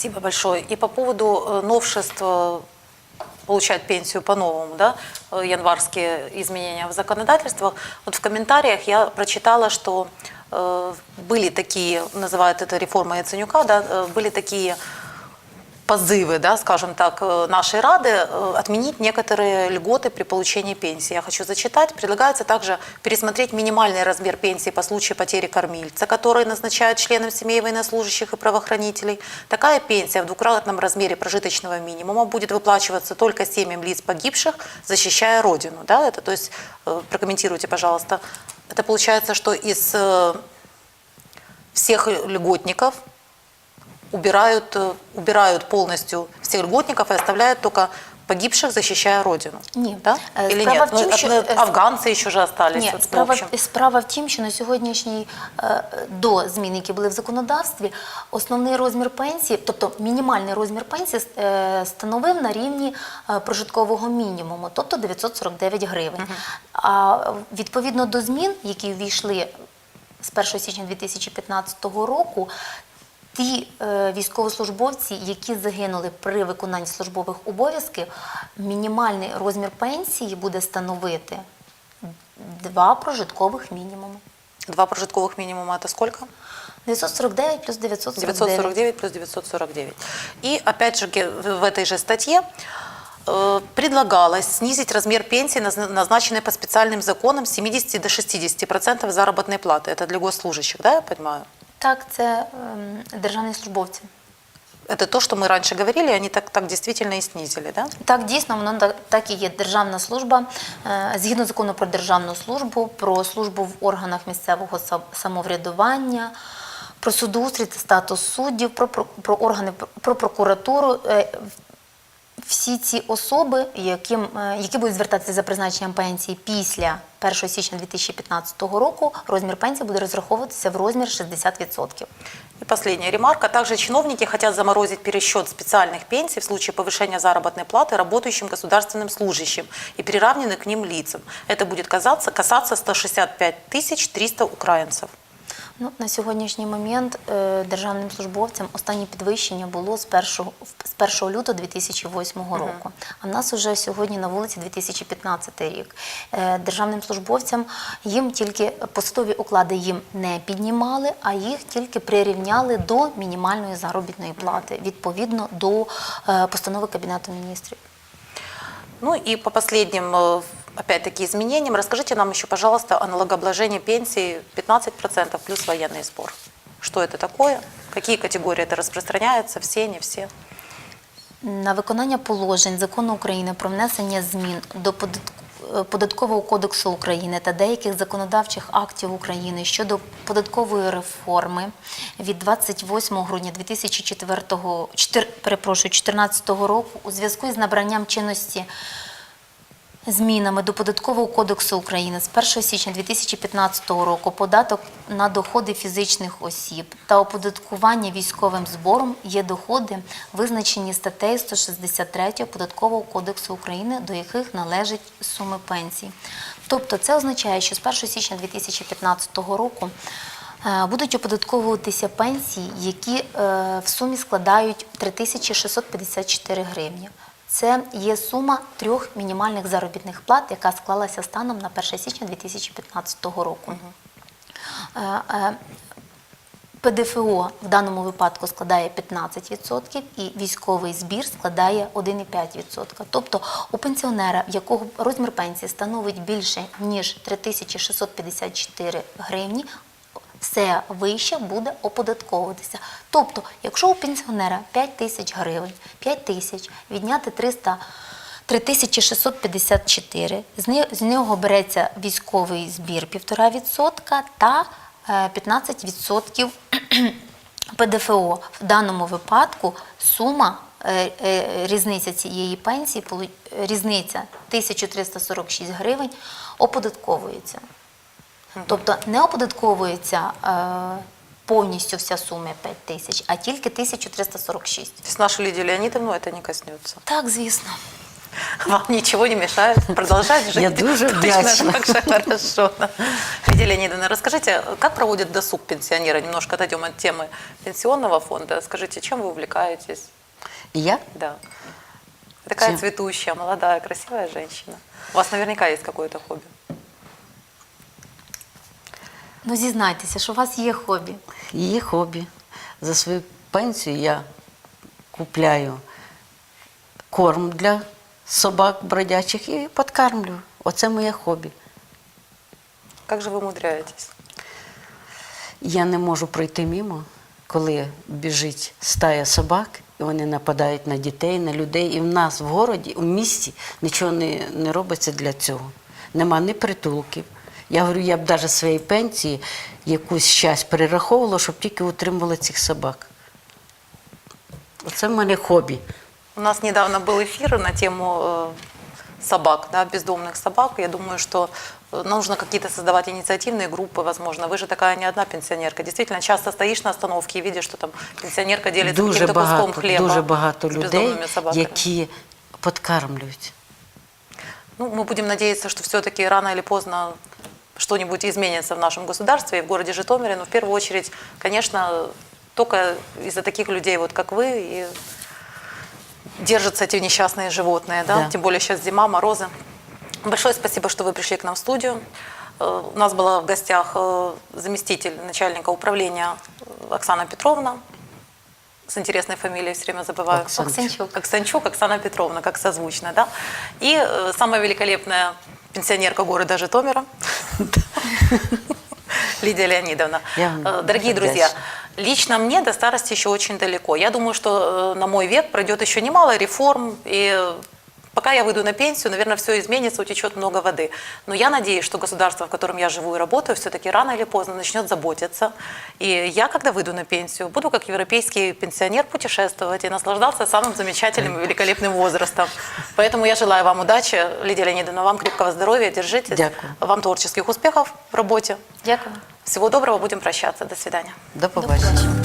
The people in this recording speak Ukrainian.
Спасибо большое. И по поводу э, новшеств э, получать пенсию по-новому, да, э, январские изменения в законодательствах. Вот в комментариях я прочитала, что э, были такие, называют это реформа Яценюка, да, э, были такие позывы, да, скажем так, э, нашей Рады э, отменить некоторые льготы при получении пенсии. Я хочу зачитать. Предлагается также пересмотреть минимальный размер пенсии по случаю потери кормильца, который назначают членам семей военнослужащих и правоохранителей. Такая пенсия в двукратном размере прожиточного минимума будет выплачиваться только семьям лиц погибших, защищая Родину. Да? Это, то есть, э, прокомментируйте, пожалуйста. Это получается, что из всех льготников убирают, э, убирают полностью всех льготников и оставляют только погибших, защищая Родину. Ні. Да? Е, Или справа нет? в тім, Ну, що, от, е, афганцы еще же остались. Ні, справа, справа в тім, що на сьогоднішній до змін, які були в законодавстві, основний розмір пенсії, тобто мінімальний розмір пенсії становив на рівні прожиткового мінімуму, тобто 949 гривень. А відповідно до змін, які ввійшли з 1 січня 2015 року, Ті е, військовослужбовці, які загинули при виконанні службових обов'язків, мінімальний розмір пенсії буде становити два прожиткових мінімуми. Два прожитковых минимума это сколько? 949 плюс 949. 949 плюс 949. И опять же в в этой же статье э, предлагалось снизить размер пенсии, наз- назначенной по специальным законам, с 70 до 60% заработной платы. Это для госслужащих, да, я понимаю? Так, це ем, державні службовці. Це то, що ми раніше говорили, вони так, так дійсно і снизили, да? Так, дійсно, воно так- так і є. Державна служба, е, згідно закону про державну службу, про службу в органах місцевого самоврядування, про судоустрій та статус суддів, про, про, про органи, про прокуратуру е, Всі ці особи, яким, е, які будуть звертатися за призначенням пенсії після 1 січня 2015 року, розмір пенсії буде розраховуватися в розмір 60%. И последняя ремарка. Также чиновники хотят заморозить пересчет специальных пенсий в случае повышения заработной платы работающим государственным служащим и приравненных к ним лицам. Это будет касаться, касаться 165 тысяч 300 украинцев. Ну, на сьогоднішній момент е, державним службовцям останнє підвищення було з 1, з 1 лютого 2008 року. А в нас вже сьогодні на вулиці 2015 рік. Е, державним службовцям їм тільки посадові оклади їм не піднімали, а їх тільки прирівняли до мінімальної заробітної плати відповідно до е, постанови Кабінету міністрів. Ну и по последним, опять-таки, изменениям, расскажите нам еще, пожалуйста, о налогообложении пенсии 15% плюс военный сбор. Что это такое? Какие категории это распространяется? Все, не все? На виконання положень закону України про внесення змін до податку- е, податкового кодексу України та деяких законодавчих актів України щодо податкової реформи від 28 грудня 2004 чотир- перепрошую, 2014 року у зв'язку із набранням чинності Змінами до Податкового кодексу України з 1 січня 2015 року податок на доходи фізичних осіб та оподаткування військовим збором є доходи, визначені статтею 163 Податкового кодексу України, до яких належать суми пенсій. Тобто це означає, що з 1 січня 2015 року е, будуть оподатковуватися пенсії, які е, в сумі складають 3654 гривні. Це є сума трьох мінімальних заробітних плат, яка склалася станом на 1 січня 2015 року. Е, е, ПДФО в даному випадку складає 15% і військовий збір складає 1,5%. Тобто у пенсіонера, в якого розмір пенсії становить більше ніж 3654 гривні, все вище буде оподатковуватися. Тобто, якщо у пенсіонера 5 тисяч гривень, 5 тисяч відняти 300 3654, з нього береться військовий збір 1,5% та е, 15% ПДФО. В даному випадку сума е, е, різниця цієї пенсії, е, різниця 1346 гривень оподатковується. Тобто не оподатковується е, повністю вся сума 5 тисяч, а тільки 1346. То есть нашу Лидию Леонидовну это не коснется. Так, звісно. вам ничего не мешает продолжать жить. Я дуже Точно вдячна. так же хорошо. Лидия Леонидовна, расскажите, как проводит досуг пенсионера? Немножко отойдем от темы пенсионного фонда. Скажите, чем вы увлекаетесь? І я Да. Вы Такая Чем? цветущая, молодая, красивая женщина. У вас наверняка есть какое-то хобби. Ну зізнайтеся, що у вас є хобі. її хобі. За свою пенсію я купляю корм для собак бродячих і подкармлю. Оце моє хобі. Как же вы умудряетесь? Я не можу пройти мимо, коли біжить стая собак, і вони нападають на дітей, на людей. І в нас в городі, в місті нічого не, не робиться для цього. Нема ні притулків. Я говорю, я б навіть своєї пенсії якусь щастя перераховувала, щоб тільки утримувала цих собак. Оце в мене хобі. У нас недавно был эфир на тему э, собак, да, бездомных собак. Я думаю, что э, нужно какие-то создавать инициативные группы, возможно. Вы же такая не одна пенсионерка. Действительно, часто стоишь на остановке и видишь, что там пенсионерка делится Дуже каким-то куском багато, хлеба дуже багато с людей, бездомными собаками. які подкармлюють. Ну, мы будем надеяться, что все-таки рано или поздно что-нибудь изменится в нашем государстве и в городе Житомире. Но в первую очередь, конечно, только из-за таких людей, вот как вы, и держатся эти несчастные животные, да? Да. Тем более сейчас зима, морозы. Большое спасибо, что вы пришли к нам в студию. Э, У нас была в гостях э, заместитель начальника управления э, Оксана Петровна с интересной фамилией, все время забываю. Оксанчук. Оксанчук. Оксана Петровна, как созвучно, да? И самая великолепная пенсионерка города Житомира, Лидия Леонидовна. Я вам Э, Дорогие очень друзья, вдячна. лично мне до старости еще очень далеко. Я думаю, что э, на мой век пройдет еще немало реформ, и э, пока я выйду на пенсию, наверное, все изменится, утечет много воды. Но я надеюсь, что государство, в котором я живу и работаю, все-таки рано или поздно начнет заботиться. И я, когда выйду на пенсию, буду как европейский пенсионер путешествовать и наслаждаться самым замечательным и великолепным возрастом. Поэтому я желаю вам удачи, Лидия Леонидовна, вам крепкого здоровья, держитесь. Дякую. Вам творческих успехов в работе. Дякую. Всего доброго, будем прощаться. До свидания. До побачення.